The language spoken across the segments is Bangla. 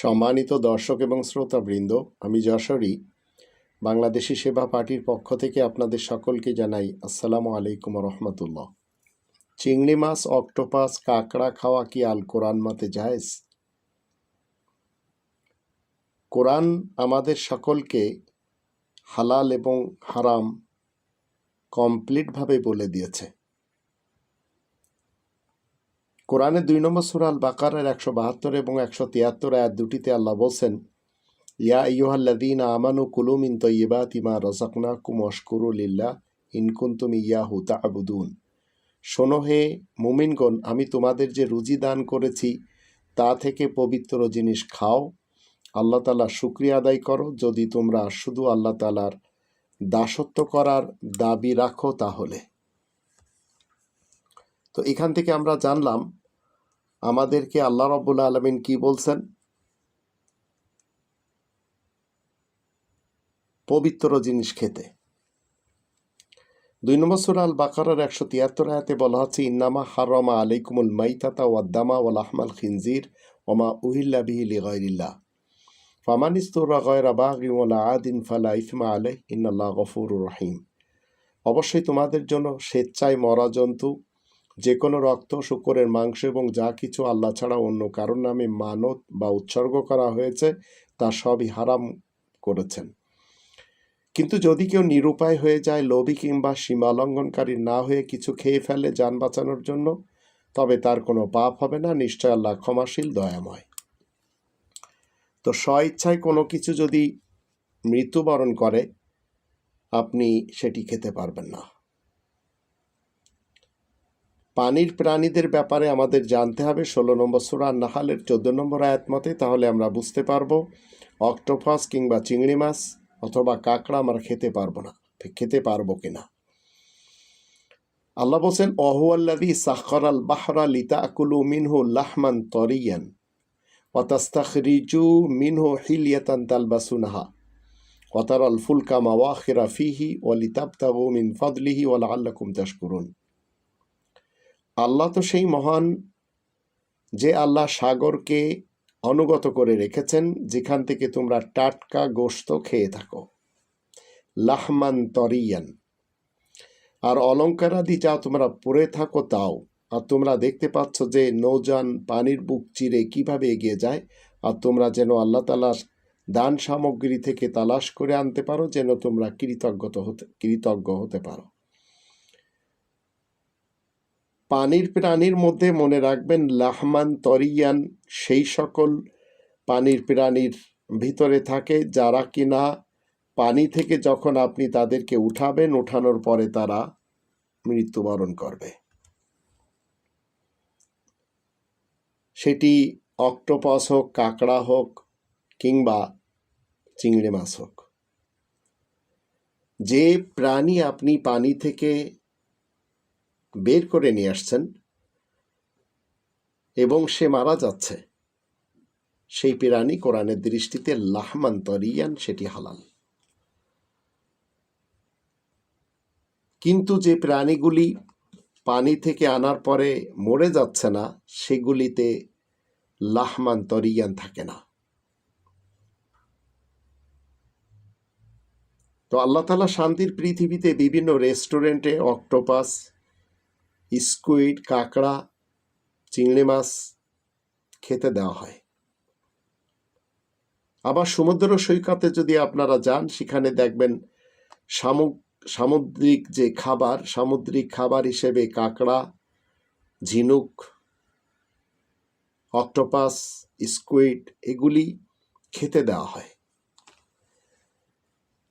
সম্মানিত দর্শক এবং শ্রোতাবৃন্দ, আমি যশোরী, বাংলাদেশি সেবা পার্টির পক্ষ থেকে আপনাদের সকলকে জানাই আসসালামু আলাইকুম রহমতুল্লাহ। চিংড়ি মাছ, অক্টোপাস, কাঁকড়া খাওয়া কি আল কোরআন মতে জায়েজ? কোরআন আমাদের সকলকে হালাল এবং হারাম কমপ্লিটভাবে বলে দিয়েছে। কোরআনের দুই নম্বর সুরাল বাকারের একশো বাহাত্তর এবং একশো তিয়াত্তর আয়াত দুটিতে আল্লাহ বলছেন, ইয়া ইয়ুহাল্লাদিন আমানু কুলুমিন তৈবা তিমা লিল্লা ইনকুন্তুম ইয়াহু তাবুদুন। শোনো হে মুমিনগণ, আমি তোমাদের যে রুজি দান করেছি, তা থেকে পবিত্র জিনিস খাও। আল্লাহ তালা শুক্রিয়া আদায় করো। যদি তোমরা শুধু আল্লাহ তালার দাসত্ব করার দাবি রাখো তাহলে। তো এখান থেকে আমরা জানলাম আমাদেরকে আল্লাহ রব্বুল আলমিন কি বলছেন? পবিত্র জিনিস খেতে। দুই নম্বর সুরা আল বাকারার একশো তিয়াত্তর আয়াতে বলা হচ্ছে, ইন্নামা হারমা আলাইকুমুল মাইতাতা ওয়াদ্দামা ওয়াল আহমাল খিনজির ওমা উহিল্লা বিহি লিগাইরিল্লাহ ফামানিস্তুরা গয়রা বাগি ওয়ালা আদিন ফালা ইসমা আলাই ইন্নাল্লাহ গফুরুর রহিম। অবশ্যই তোমাদের জন্য স্বেচ্ছায় মরা জন্তু যে কোনো রক্ত, শুকরের মাংস এবং যা কিছু আল্লাহ ছাড়া অন্য কারোর নামে মানত বা উৎসর্গ করা হয়েছে, তা সবই হারাম করেছেন। কিন্তু যদি কেউ নিরুপায় হয়ে যায়, লোভী কিংবা সীমালঙ্ঘনকারী না হয়ে কিছু খেয়ে ফেলে যান বাঁচানোর জন্য, তবে তার কোনো পাপ হবে না, নিশ্চয় আল্লাহ ক্ষমাশীল, দয়াময়। তো স্ব ইচ্ছায় কোনো কিছু যদি মৃত্যুবরণ করে, আপনি সেটি খেতে পারবেন না। পানির প্রাণীদের ব্যাপারে আমাদের জানতে হবে। ষোলো নম্বর সুরা নাহালের চোদ্দ নম্বর আয়াত মতে তাহলে আমরা বুঝতে পারব, অক্টোপাস কিংবা চিংড়ি মাছ অথবা কাঁকড়া আমরা খেতে পারব না। খেতে পারব কিনা আল্লাহ বলছেন অহুয়াল্লাদি সাখর আল বাহরা লিতা আকুলু মিনহু লাহমান তরিয়ান ওয়াতাস্তাখরিজু মিনহু হিলিয়াতান তালবাসুনাহা ওয়াতার আল ফুলকা মাওয়াখিরা ফিহি ওয়ালিতাবতাগু মিন ফাদলিহি ওয়ালা আল্লাকুম তাশকুরুন। আল্লাহ তো সেই মহান যে আল্লাহ সাগরকে অনুগত করে রেখেছেন, যেখান থেকে তোমরা টাটকা গোস্ত খেয়ে থাকো। লাহমান তরিয়ান। আর অলঙ্কারাদি যা তোমরা পরে থাকো তাও। আর তোমরা দেখতে পাচ্ছ যে নৌযান পানির বুক চিরে কীভাবে এগিয়ে যায়, আর তোমরা যেন আল্লাহ তালার দান সামগ্রী থেকে তালাশ করে আনতে পারো, যেন তোমরা কৃতজ্ঞত হতে কৃতজ্ঞ হতে পারো। পানির প্রাণীর মধ্যে মনে রাখবেন লাহমান, তরিয়ান, সেই সকল পানির প্রাণীর ভিতরে থাকে যারা কিনা পানি থেকে যখন আপনি তাদেরকে উঠাবেন, উঠানোর পরে তারা মৃত্যুবরণ করবে। সেটি অক্টোপাস হোক, কাঁকড়া হোক কিংবা চিংড়ি মাছ হোক। যে প্রাণী আপনি পানি থেকে বের করে নিয়ে আসছেন এবং সে মারা যাচ্ছে। সেই প্রাণী কোরআনের দৃষ্টিতে লাহমান তরিয়ান সেটি হালাল। কিন্তু যে প্রাণীগুলি পানি থেকে আনার পরে মরে যাচ্ছে না, সেগুলিতে লাহমান তরিয়ান থাকে না। তো আল্লাহ তালা শান্তির পৃথিবীতে বিভিন্ন রেস্টুরেন্টে, অক্টোপাস স্কুইড কাঁকড়া, চিংড়ি মাছ খেতে দেওয়া হয়। আবার সমুদ্র সৈকতে যদি আপনারা যান, সেখানে দেখবেন সামুদ্রিক যে খাবার, সামুদ্রিক খাবার হিসেবে কাঁকড়া, ঝিনুক, অক্টোপাস স্কুইড এগুলি খেতে দেওয়া হয়।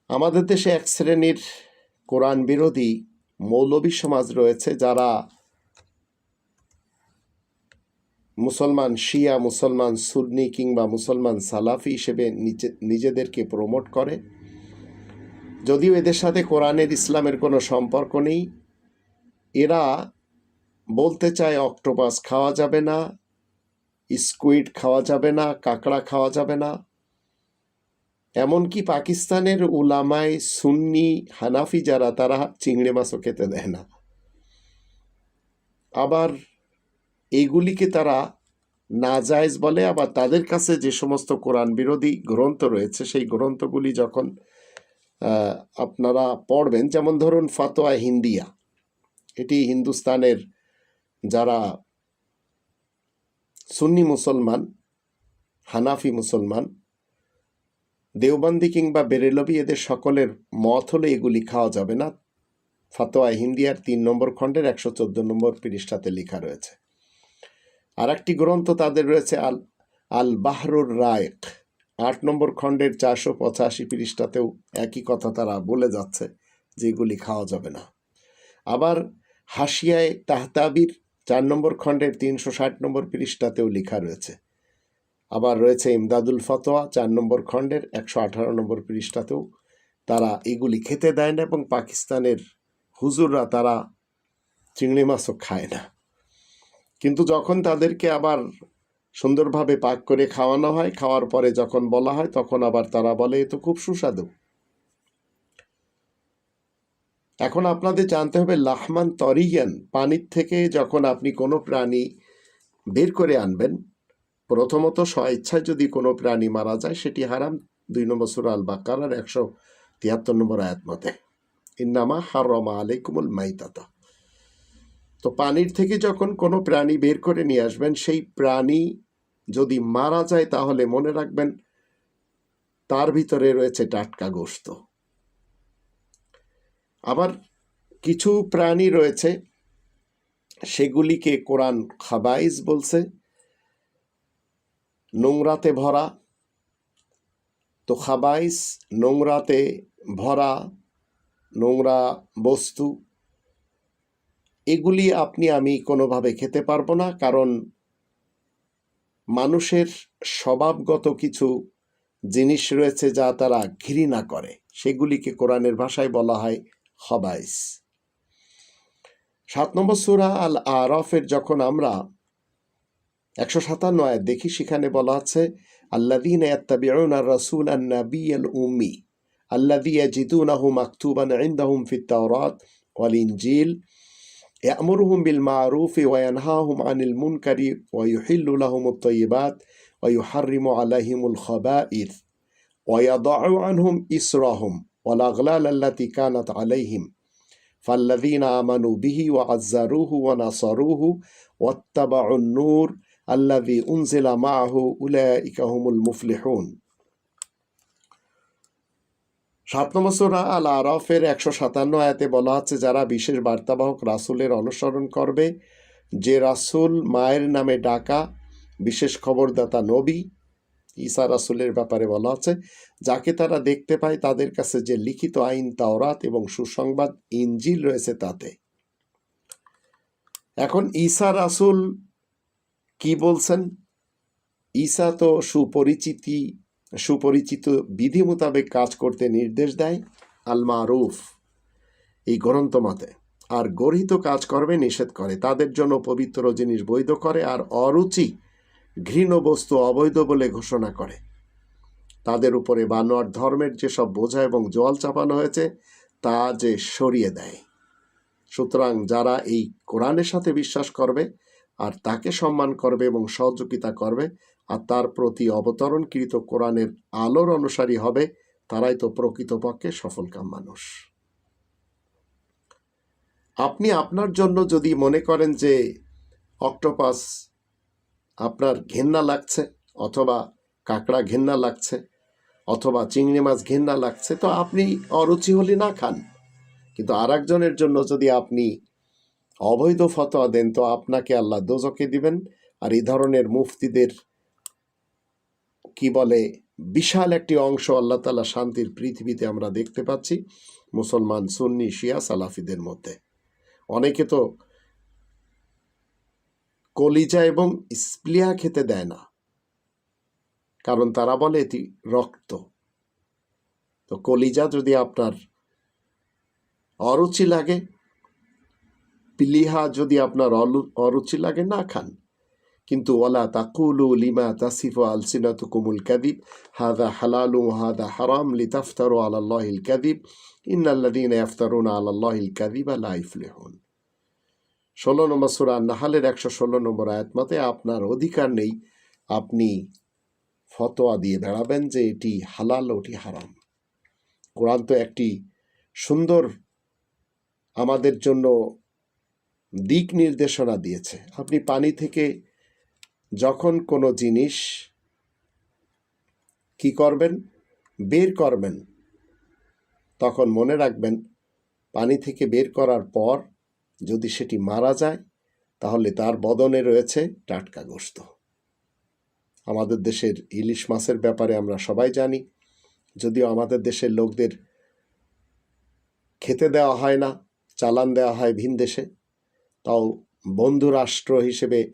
আমাদের দেশে এক শ্রেণির কোরআন বিরোধী মৌলবী সমাজ রয়েছে যারা মুসলমান শিয়া, মুসলমান সুন্নি কিংবা মুসলমান সালাফি হিসেবে নিজে, নিজেদেরকে প্রমোট করে। যদিও এদের সাথে কোরআনের, ইসলামের কোনো সম্পর্ক নেই, এরা বলতে চায় অক্টোপাস খাওয়া যাবে না, স্কুইড খাওয়া যাবে না, কাঁকড়া খাওয়া যাবে না। এমনকি পাকিস্তানের উলামায় সুন্নি হানাফি যারা, তারা চিংড়ে মাছও খেতে দেয় না। আবার এইগুলিকে তারা নাজায়েজ বলে, আবার তাদের কাছে যে সমস্ত কোরআন বিরোধী গ্রন্থ রয়েছে, সেই গ্রন্থগুলি যখন আপনারা পড়বেন, যেমন ধরুন ফাতোয়া হিন্দিয়া। এটি হিন্দুস্তানের যারা সুন্নি মুসলমান, হানাফি মুসলমান দেওবন্দি কিংবা বেরেলবি এদের সকলের মত হলে এগুলি খাওয়া যাবে না। ফাতোয়া হিন্দিয়ার তিন নম্বর খণ্ডের একশো চোদ্দ নম্বর পৃষ্ঠাতে লেখা রয়েছে। আর একটি গ্রন্থ তাদের রয়েছে আল আল বাহরুর রায়েক। আট নম্বর খণ্ডের চারশো পঁচাশি পৃষ্ঠাতেও একই কথা তারা বলে যাচ্ছে যে এগুলি খাওয়া যাবে না। আবার হাসিয়ায় তাহতাবির চার নম্বর খণ্ডের তিনশো ষাট নম্বর পৃষ্ঠাতেও লেখা রয়েছে আবার রয়েছে ইমদাদুল ফতোয়া, চার নম্বর খণ্ডের, একশো আঠারো নম্বর পৃষ্ঠাতেও তারা এগুলি খেতে দেয় না এবং পাকিস্তানের হুজুররা তারা চিংড়ি মাছও খায় না। কিন্তু যখন তাদেরকে আবার সুন্দরভাবে পাক করে খাওয়ানো হয়, খাওয়ার পরে যখন বলা হয়, তখন আবার তারা বলে, এ তো খুব সুস্বাদু। এখন আপনাদের জানতে হবে, লাহমান তরিয়ান পানির থেকে যখন আপনি কোনো প্রাণী বের করে আনবেন প্রথমত স্বেচ্ছায় যদি কোনো প্রাণী মারা যায়, সেটি হারাম। দুই নম্বর সুরা আল বাকারার একশো তিয়াত্তর নম্বর আয়াত মতে, ইন্নামা হারমা আলাইকুমুল মাইতাতা। তো পানির থেকে যখন কোনো প্রাণী বের করে নিয়ে আসবেন, সেই প্রাণী যদি মারা যায়, তাহলে মনে রাখবেন তার ভিতরে রয়েছে টাটকা গোস্ত। আবার কিছু প্রাণী রয়েছে, সেগুলিকে কোরআন খাবাইজ বলছে নোংরাতে ভরা, তো খাবাইস নোংরাতে ভরা, নোংরা বস্তু। এগুলি আপনি, আমি কোনোভাবে খেতে পারব না, কারণ মানুষের স্বভাবগত কিছু জিনিস রয়েছে যা তারা ঘৃণা করে। সেগুলিকে কোরআনের ভাষায় বলা হয় হবাইস সাত নম্বর সুরা আল আরফের যখন আমরা একশো সাতান্ন আয়াত দেখি সেখানে বলা আছে আল্লাদিন ইয়াত্তাবিউনা রাসূল আন-নবী আল-উম্মি الذي يجدونه مكتوبا عندهم في التوراة والإنجيل يأمرهم بالمعروف وينهاهم عن المنكر ويحل لهم الطيبات ويحرم عليهم الخبائث ويضع عنهم إسرهم والأغلال التي كانت عليهم فالذين آمنوا به وعزروه ونصروه واتبعوا النور আল্লাভি উনজিলা মাহু উলাইকাহুমুল মুফলিহুন। সাত নম্বর সুরা আল আরফের একশো সাতান্ন আয়াতে বলা হচ্ছে, যারা বিশেষ বার্তাবাহক রাসুলের অনুসরণ করবে, যে রাসুল মায়ের নামে ডাকা বিশেষ খবরদাতা নবী, ঈসা রাসুলের ব্যাপারে বলা হচ্ছে, যাকে তারা দেখতে পায় তাদের কাছে যে লিখিত আইন তাওরাত এবং সুসংবাদ ইঞ্জিল রয়েছে তাতে। এখন ঈসা রাসুল কি বলছেন? ঈসা তো সুপরিচিতি, সুপরিচিত বিধি মোতাবেক কাজ করতে নির্দেশ দেয় আল মারুফ এই গ্রন্থ মতে। আর গর্হিত কাজ করবে নিষেধ করে। তাদের জন্য পবিত্র জিনিস বৈধ করে আর অরুচি ঘৃণ বস্তু অবৈধ বলে ঘোষণা করে। তাদের উপরে বানোয়ার ধর্মের যেসব বোঝা এবং জল চাপানো হয়েছে, তা যে সরিয়ে দেয়। সুতরাং যারা এই কোরআনের সাথে বিশ্বাস করবে আর তাকে সম্মান করবে এবং সহযোগিতা করবে, আর তার প্রতি অবতরণকৃত কোরআনের আলোর অনুসারী হবে, তারাই তো প্রকৃতপক্ষে সফলকাম মানুষ। আপনি আপনার জন্য যদি মনে করেন যে অক্টোপাস আপনার ঘেন্না লাগছে, অথবা কাঁকড়া ঘেন্না লাগছে, অথবা চিংড়ি মাছ ঘেন্না লাগছে, তো আপনি অরুচি হলে না খান। কিন্তু আর জন্য যদি আপনি অবৈধ ফতোয়া দেন তো আপনাকে আল্লাহ দোজকে দিবেন। আর এই ধরনের মুফতিদের কি বলে, বিশাল একটি অংশ আল্লাহ তালা শান্তির পৃথিবীতে আমরা দেখতে পাচ্ছি, মুসলমান, সুন্নি, শিয়া, সালাফিদের মধ্যে। অনেকে তো কলিজা এবং স্প্লিয়া খেতে দেয় না, কারণ তারা বলে এটি রক্ত। তো কলিজা যদি আপনার অরুচি লাগে পিলিহা যদি আপনার অরুচি লাগে না খান। কিন্তু ওলা তাকুলু লিমা তাসিফ তাসিফু আলসিনাতুকুমুল কাদিব হাদা হালালু হাদা হারাম লিতাফতারু আলাল্লাহিল কাদিব ইন্নাল্লাযীনা ইয়াফতারুনা আলাল্লাহিল কাদিবা লা ইফলিহুন। ষোলো নম্বর সুরা নাহালের একশো ষোলো নম্বর আয়াত মতে আপনার অধিকার নেই। আপনি ফতোয়া দিয়ে বেড়াবেন যে এটি হালাল ওটি হারাম। কোরআন তো একটি সুন্দর আমাদের জন্য দিক নির্দেশনা দিয়েছে। আপনি পানি থেকে যখন কোনো জিনিস কি করবেন, বের করবেন, তখন মনে রাখবেন পানি থেকে বের করার পর যদি সেটি মারা যায়, তাহলে তার বদনে রয়েছে টাটকা গোস্ত। আমাদের দেশের ইলিশ মাছের ব্যাপারে আমরা সবাই জানি, যদিও আমাদের দেশের লোকদের খেতে দেওয়া হয় না, চালান দেওয়া হয় ভিন দেশে। তাও বন্ধুরাষ্ট্র হিসেবে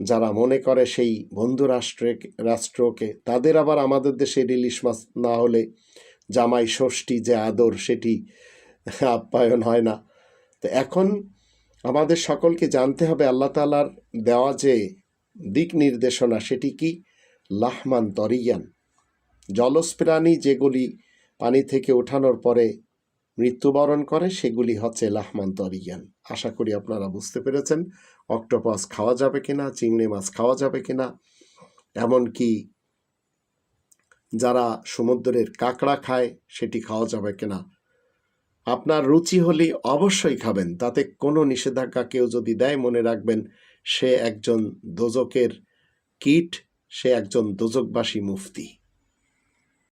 যারা মনে করে সেই বন্ধুরাষ্ট্রে, রাষ্ট্রকে, তাদের আবার আমাদের দেশে ইলিশ মাছ না হলে জামাই ষষ্ঠী যে আদর, সেটি আপ্যায়ন হয় না। তো এখন আমাদের সকলকে জানতে হবে আল্লাহ তালার দেওয়া যে দিক নির্দেশনা, সেটি কি? লাহমান তরিয়ান। জলজ প্রাণী যেগুলি পানি থেকে ওঠানোর পরে মৃত্যুবরণ করে, সেগুলি হচ্ছে লাহমান তরিয়ান। আশা করি আপনারা বুঝতে পেরেছেন, অক্টোপাস খাওয়া যাবে কিনা, চিংড়ি মাছ খাওয়া যাবে কিনা, এমনকি যারা সমুদ্রের কাঁকড়া খায়, সেটি খাওয়া যাবে কিনা। আপনার রুচি হলে অবশ্যই খাবেন, তাতে কোনো নিষেধাজ্ঞা কেউ যদি দেয়, মনে রাখবেন সে একজন দোজকের কীট, সে একজন দোজকবাসী মুফতি।